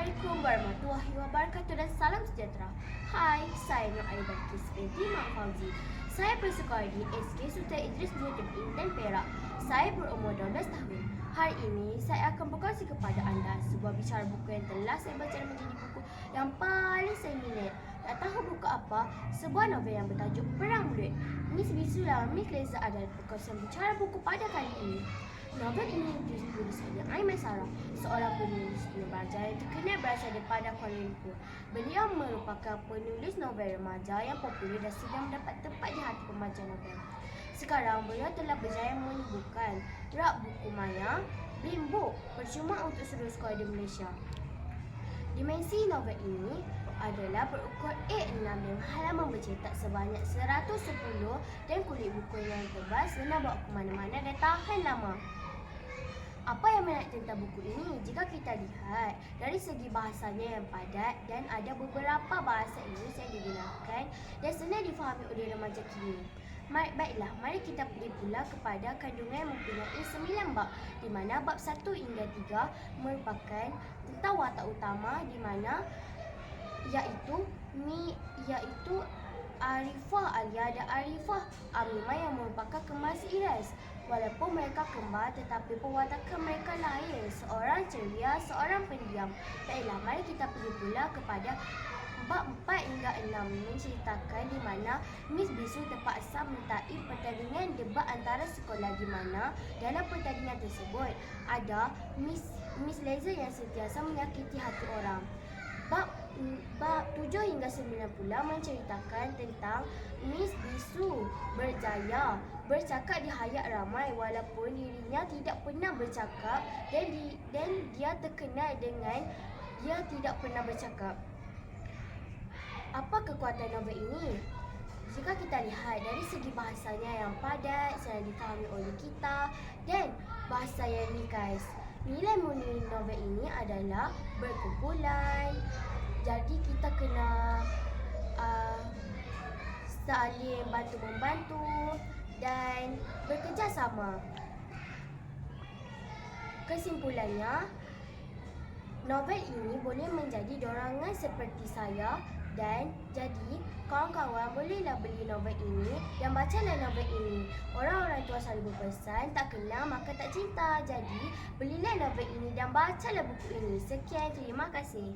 Assalamualaikum warahmatullahi wabarakatuh dan salam sejahtera. Hai, saya Nur Aida Balkis binti Mak Fauzi. Saya bersekolah di SK Sultan Idris Newton Intan Perak. Saya berumur 12 tahun. Hari ini saya akan berkongsi kepada anda sebuah bicara buku yang telah saya baca dan menjadi buku yang paling saya minat. Tak tahu buku apa? Sebuah novel yang bertajuk Perang Murid. Miss Bisula Miss Leza adalah perkongsian bicara buku pada kali ini. Novel ini ditulis oleh Aiman Sarah, seorang penulis remaja yang terkenal berasal daripada Kuala Lumpur. Beliau merupakan penulis novel remaja yang popular dan sedang mendapat tempat di hati pembaca novel. Sekarang beliau telah berjaya menyembuhkan rak buku maya Blimbo percuma untuk seluruh sekolah di Malaysia. Dimensi novel ini adalah berukur A6 dengan halaman bercetak sebanyak 110 dan kulit buku yang tebal senang bawa ke mana-mana dan tahan lama. Menarik tentang buku ini? Jika kita lihat dari segi bahasanya yang padat dan ada beberapa bahasa Inggeris yang digunakan dan senang difahami oleh remaja kini. Baiklah, mari kita pergi pula kepada kandungan mempunyai sembilan bab di mana bab satu hingga tiga merupakan tentang watak utama di mana iaitu mi iaitu Arifah Alia dan Arifah Amimah yang merupakan kembar seiras. Walaupun mereka kembar tetapi perwatakan mereka lain. Seorang ceria, seorang pendiam. Baiklah, mari kita pergi pula kepada bab 4 hingga 6 menceritakan di mana Miss Bisu terpaksa mentai pertandingan debat antara sekolah di mana dalam pertandingan tersebut ada Miss Miss Laser yang sentiasa menyakiti hati orang. Bab bab 7 hingga 9 pula menceritakan tentang Miss Bisu berjaya bercakap di hayat ramai walaupun dirinya tidak pernah bercakap dan di, dan dia terkenal dengan dia tidak pernah bercakap. Apa kekuatan novel ini? Jika kita lihat dari segi bahasanya yang padat, senang difahami oleh kita dan bahasa yang ringkas. Nilai murni novel ini adalah berkumpulan. Jadi kita kena uh, saling bantu-membantu dan bekerjasama. Kesimpulannya, novel ini boleh menjadi dorongan seperti saya dan jadi kawan-kawan bolehlah beli novel ini dan bacalah novel ini. Orang-orang tua selalu berpesan tak kenal maka tak cinta. Jadi belilah novel ini dan bacalah buku ini. Sekian terima kasih.